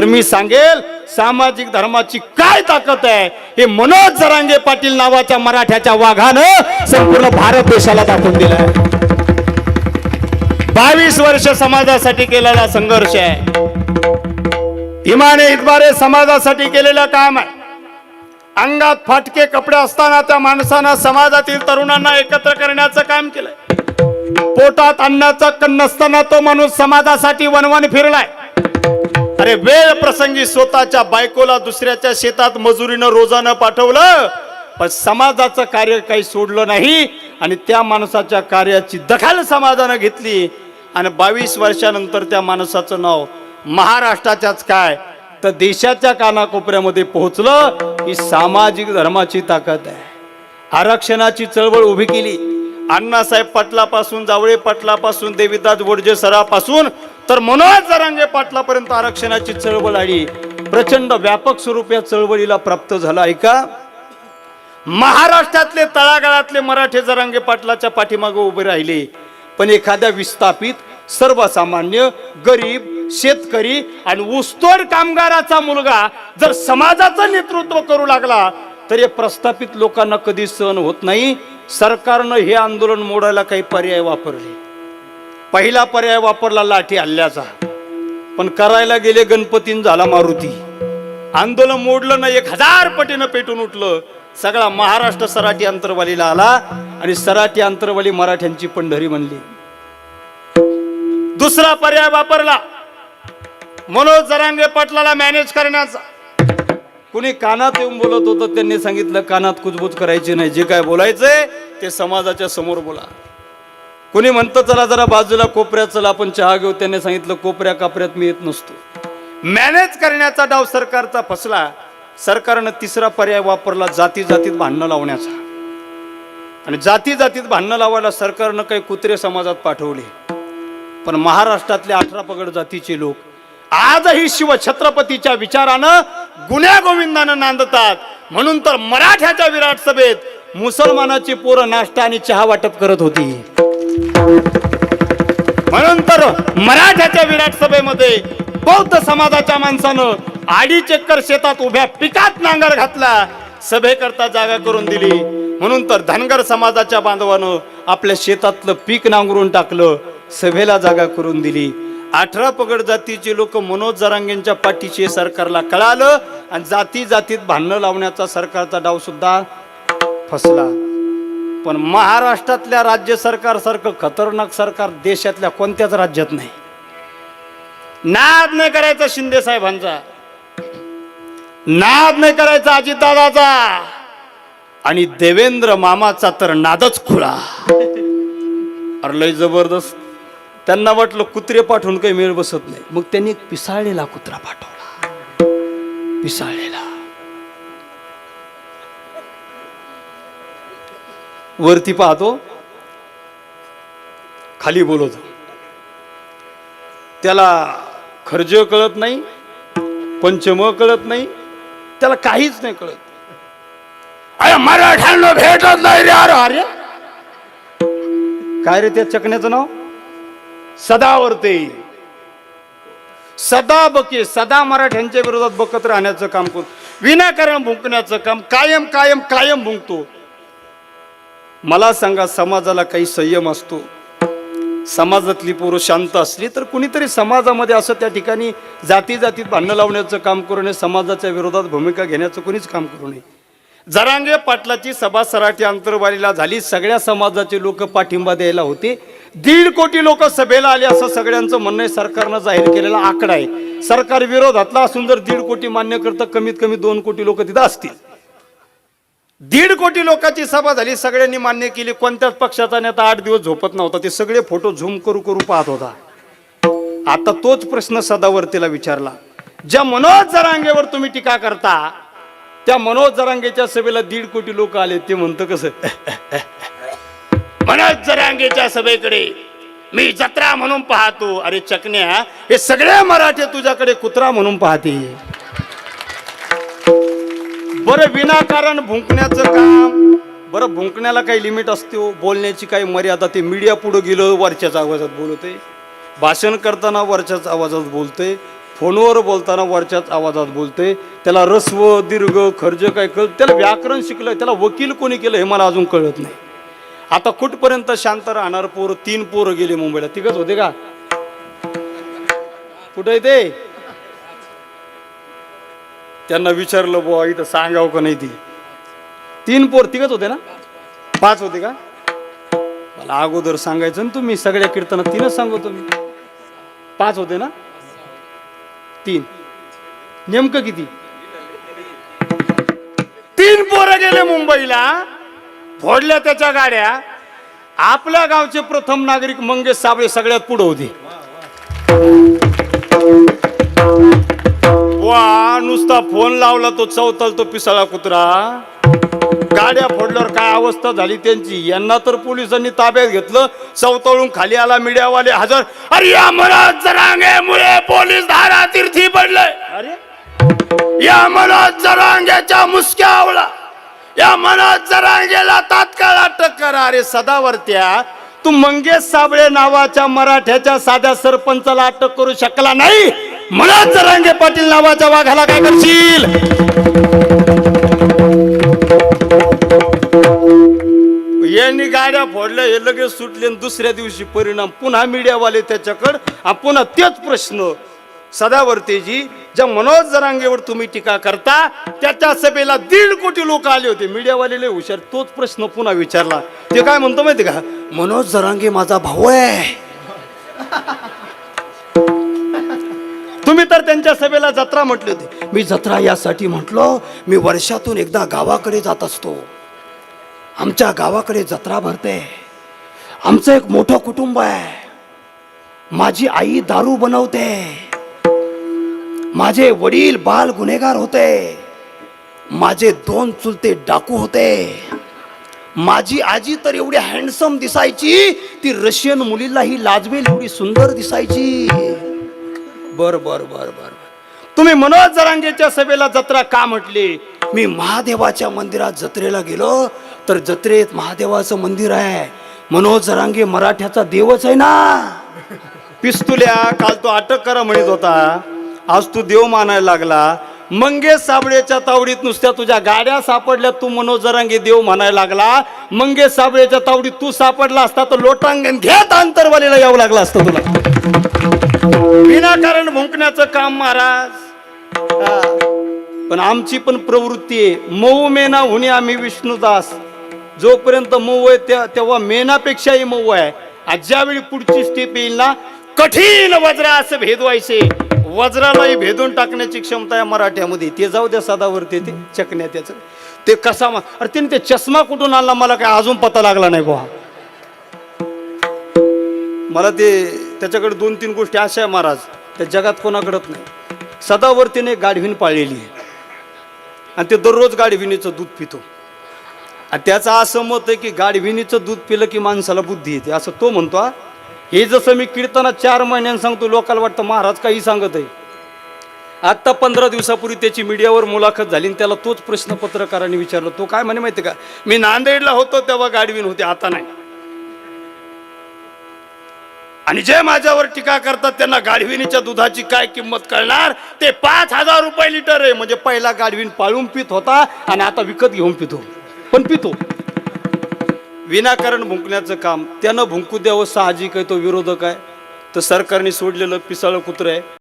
तर मी सांगेल सामाजिक धर्माची काय ताकद आहे हे मनोज जरांगे पाटील नावाच्या मराठ्याच्या वाघानं संपूर्ण भारत देशाला दाखवून दिलाय. बावीस वर्ष समाजासाठी केलेला संघर्ष आहे. इमाने इतबारे समाजासाठी केलेलं काम आहे. अंगात फाटके कपडे असताना त्या माणसानं समाजातील तरुणांना एकत्र करण्याचं काम केलंय. पोटात अन्नाचं कण नसताना तो माणूस समाजासाठी वनवन फिरलाय. अरे वेळ प्रसंगी स्वतःच्या बायकोला दुसऱ्याच्या शेतात मजुरीनं रोजानं पाठवलं पण समाजाचं कार्य काही सोडलं नाही आणि त्या माणसाच्या कार्याची दखल समाजानं घेतली. आणि बावीस वर्षानंतर त्या माणसाचं नाव महाराष्ट्राच्याच काय? तर देशाच्या कानाकोपऱ्यामध्ये पोहोचलं ही सामाजिक धर्माची ताकद आहे. आरक्षणाची चळवळ उभी केली. अण्णासाहेब पाटलापासून जावळे पाटलापासून देवीदास वडजे सरापासून तर मनोज जरांगे पाटलापर्यंत आरक्षणाची चळवळ आली. प्रचंड व्यापक स्वरूप या चळवळीला प्राप्त झाला. आहे का महाराष्ट्रातले तळागाळातले मराठे जरांगे पाटलाच्या पाठीमागे उभे राहिले. पण एखाद्या विस्थापित सर्वसामान्य गरीब शेतकरी आणि ऊसतोड कामगाराचा मुलगा जर समाजाचं नेतृत्व करू लागला तर हे प्रस्थापित लोकांना कधी सहन होत नाही. सरकारनं हे आंदोलन मोडायला काही पर्याय वापरले. पहिला पर्याय वापरला लाठी हल्ल्याचा. पण करायला गेले गणपतीन झाला मारुती. आंदोलन मोडलं ना एक हजार पटीनं पेटून उठलं. सगळा महाराष्ट्र सराठी अंतरवालीला आला आणि सराठी अंतरवाली मराठ्यांची पंढरी म्हणली दुसरा पर्याय वापरला. मनोज जरांगे पाटलाला मॅनेज करण्याचा. कुणी कानात येऊन बोलत होतं त्यांनी सांगितलं कानात कुजबूज करायची नाही. जे काय बोलायचंय ते समाजाच्या समोर बोला. कोणी म्हणतं चला जरा बाजूला कोपऱ्यात चला आपण चहा घेऊ. त्यांनी सांगितलं कोपऱ्या कापऱ्यात मी येत नसतो. मॅनेज करण्याचा डाव सरकारचा फसला सरकारनं तिसरा पर्याय वापरला जाती जातीत भांडणं लावण्याचा. आणि जाती जातीत भांडणं लावायला सरकारनं काही कुत्रे समाजात पाठवले. पण महाराष्ट्रातले अठरा पगड जातीचे लोक आजही शिव छत्रपतीच्या विचारानं गुन्ह्या गोविंदानं नांदतात. म्हणून तर मराठ्याच्या विराट सभेत मुसलमानाची पोरं नाश्ता आणि चहा वाटप करत होती. म्हणून तर मराठ्याच्या विराट सभेमध्ये बौद्ध समाजाच्या माणसानं आडी चक्कर शेतात उभ्या पिकात नांगर घातला. सभेकरता जागा करून दिली. म्हणून तर धनगर समाजाच्या बांधवानं आपल्या शेतातलं पीक नांगरून टाकलं. सभेला जागा करून दिली. अठरा पगड जातीचे लोक मनोज जरांगेंच्या पाठीशी सरकारला कळालं आणि जाती जातीत भांडणं लावण्याचा सरकारचा डाव सुद्धा फसला. पण महाराष्ट्रातल्या राज्य सरकारसारखं खतरनाक सरकार देशातल्या कोणत्याच राज्यात नाही. नाद नाही करायचा शिंदे साहेबांचा. नाद नाही करायचा अजितदादाचा. आणि देवेंद्र मामाचा तर नादच खुळा. अरे लय जबरदस्त. त्यांना वाटलं कुत्रे पाठवून काही मेळ बसत नाही. मग त्यांनी एक पिसाळलेला कुत्रा पाठवला. पिसाळलेला. वरती पाहतो. खाली बोलवतो. त्याला खर्ज कळत नाही पंचम कळत नाही त्याला काहीच नाही कळत. अरे मराठ्यांना भेटत नाही रे अरे अरे. काय रे त्या चकण्याचं नाव? सदावरते. सदा बके सदा मराठ्यांच्या विरोधात बकत राहण्याचं काम करून विनाकारण भुंकण्याचं काम कायम कायम कायम भुंकतो. मला सांगा समाजाला काही संयम असतो? समाजातली पोरं शांत असली तर कुणीतरी समाजामध्ये असं त्या ठिकाणी जाती जातीत भांडणं लावण्याचं काम करू नये समाजाच्या विरोधात भूमिका घेण्याचं कुणीच काम करू नये. जरांगे पाटलाची सभा सराठी अंतरवालीला झाली सगळ्या समाजाचे लोक पाठिंबा द्यायला होते. दीड कोटी लोक सभेला आले असं सगळ्यांचं म्हणणं आहे सरकारनं जाहीर केलेला आकडा आहे. सरकार विरोधातला असून जर दीड कोटी मान्य करतं कमीत कमी दोन कोटी लोक तिथं असतील. दीड कोटी लोकांची सभा झाली. सगळ्यांनी मान्य केली. कोणत्याच पक्षाचा नेता आठ दिवस झोपत नव्हता. ते सगळे फोटो झूम करू करू पाहत होता. आता तोच प्रश्न सदावर्तीला विचारला. ज्या मनोज जरांगेवर तुम्ही टीका करता त्या मनोज जरांगेच्या सभेला दीड कोटी लोक आले. ते म्हणतं कसं? मनोज जरांगेच्या सभेकडे मी जत्रा म्हणून पाहतो. अरे चकण्या हे सगळे मराठे तुझ्याकडे कुत्रा म्हणून पाहते. बरं विनाकारण भुंकण्याचं काम. बरं भुंकण्याला काही लिमिट असते हो. बोलण्याची काही मर्यादा ते मीडिया पुढं गेलं वरच्याच आवाजात बोलते भाषण करताना वरच्याच आवाजात बोलते फोनवर बोलताना वरच्याच आवाजात बोलते त्याला रस्व दीर्घ खर्च काय कळ त्याला व्याकरण शिकलं त्याला वकील कोणी केलं हे मला अजून कळत नाही. आता कुठपर्यंत शांत राहणार पोरं? तीन पोरं गेले मुंबईला. तिघच होते का? कुठे ते? त्यांना विचारलं बुवा इथं सांगावं का नाही ती? तीन पोर तिघच होते ना? पाच होते का? मला अगोदर सांगायचं ना तुम्ही सगळ्या कीर्तनात तीनच सांगतो मी. पाच होते ना? तीन. नेमकं किती? तीन पोरं गेले मुंबईला फोडल्या त्याच्या गाड्या. आपल्या गावचे प्रथम नागरिक मंगेश साबळे सगळ्यात पुढे होते. वा नुसता फोन लावला तो चौताल तो पिसाळा कुत्रा. गाड्या फोडल्यावर काय अवस्था झाली त्यांची? यांना तर पोलिसांनी ताब्यात घेतलं. चौताळून खाली आला मीडियावाले हजर. अरे या मनोज जरांगेमुळे पोलीस धारा तीर्थी पडले अरे? या मनोज जरांगेच्या मुसक्या आवळा. या मनोज जरांगेला तात्काळ अटक करा. अरे सदावर्त्या तू मंगेश साबळे नावाच्या मराठ्याच्या साध्या सरपंचाला अटक करू शकला नाही? मनोज जरांगे पाटील नावाच्या वाघाला काय करशील? यांनी गाड्या फोडल्या हे लगेच सुटले आणि दुसऱ्या दिवशी परिणाम पुन्हा मीडियावाले त्याच्याकडं आणि पुन्हा तेच प्रश्न. सदावर्तेजी ज्या मनोज जरांगेवर तुम्ही टीका करता त्याच्या सभेला दीड कोटी लोक आले होते. मीडियावाले लय हुशार तोच प्रश्न पुन्हा विचारला. ते काय म्हणतो माहिती का? मनोज जरांगे माझा भाऊ आहे. तुम्ही तर त्यांच्या सभेला जत्रा म्हटली होती. मी जत्रा यासाठी म्हटलो मी वर्षातून एकदा गावाकडे जात असतो. आमच्या गावाकडे जत्रा भरते. आमचं एक मोठं कुटुंब आहे. माझी आई दारू बनवते. माझे वडील बाल गुन्हेगार होते. माझे दोन चुलते डाकू होते. माझी आजी तर एवढी हँडसम दिसायची ती रशियन मुलीलाही लाजवेल एवढी सुंदर दिसायची. बर बर बर बर. तुम्ही मनोज जरांगेच्या सभेला जत्रा का म्हटली? मी महादेवाच्या मंदिरात जत्रेला गेलो तर जत्रेत महादेवाचं मंदिर आहे. मनोज जरांगे मराठ्याचा देवच आहे ना. पिस्तुल्या काल तो अटक करा म्हणत होता. आज तू देव मानायला लागला. मंगेश साबळेच्या तावडीत नुसत्या तुझ्या गाड्या सापडल्या तू मनोज जरांगे देव म्हणायला लागला. मंगेश साबळेच्या तावडीत तू सापडला असता तर लोटांगण घेत अंतरवालीला यावं लागलं असतं तुला. विनाकारण भुंकण्याचं काम महाराज. पण आमची पण प्रवृत्ती आहे. मऊ मेना होणे आम्ही विष्णुदास. जोपर्यंत मऊ आहे त्या तेव्हा मेनापेक्षाही मऊ आहे. आज ज्यावेळी पुढची स्टेप येईल ना कठीण वज्रा असं भेदवायचे. वज्रालाही भेदून टाकण्याची क्षमता आहे मराठ्यामध्ये. ते जाऊ द्या सदावरती ते चकण्या त्याचं. ते कसा अरे त्याने ते चष्मा कुठून आणला? मला काय अजून पता लागला नाही बुवा. मला ते त्याच्याकडे दोन तीन गोष्टी अशा आहे महाराज त्या जगात कोणाकडत नाही. सदावर्तीने गाढवीन पाळलेली आहे. आणि ते दररोज गाढविणीचं दूध पितो. आणि त्याचं असं मत आहे की गाढविणीचं दूध पिलं की माणसाला बुद्धी येते. असं तो म्हणतो हा. हे जसं मी कीर्तनात चार महिन्यांनी सांगतो लोकांना वाटतं महाराज काही सांगत आहे. आत्ता पंधरा दिवसापूर्वी त्याची मीडियावर मुलाखत झाली आणि त्याला तोच प्रश्न पत्रकारांनी विचारला. तो काय म्हणे माहिती का? मी नांदेडला होतो तेव्हा गाडवीन होते आता नाही. आणि जे माझ्यावर टीका करतात त्यांना गाढविणीच्या दुधाची काय किंमत कळणार? ते पाच हजार रुपये लिटर आहे. म्हणजे पहिला गाढवीन पाळून पित होता आणि आता विकत घेऊन पितो. पण पितो. विनाकारण भुंकण्याचं काम. त्यानं भुंकू द्यावं साहजिक आहे तो विरोधक आहे. तर सरकारने सोडलेलं पिसाळं कुत्रं आहे.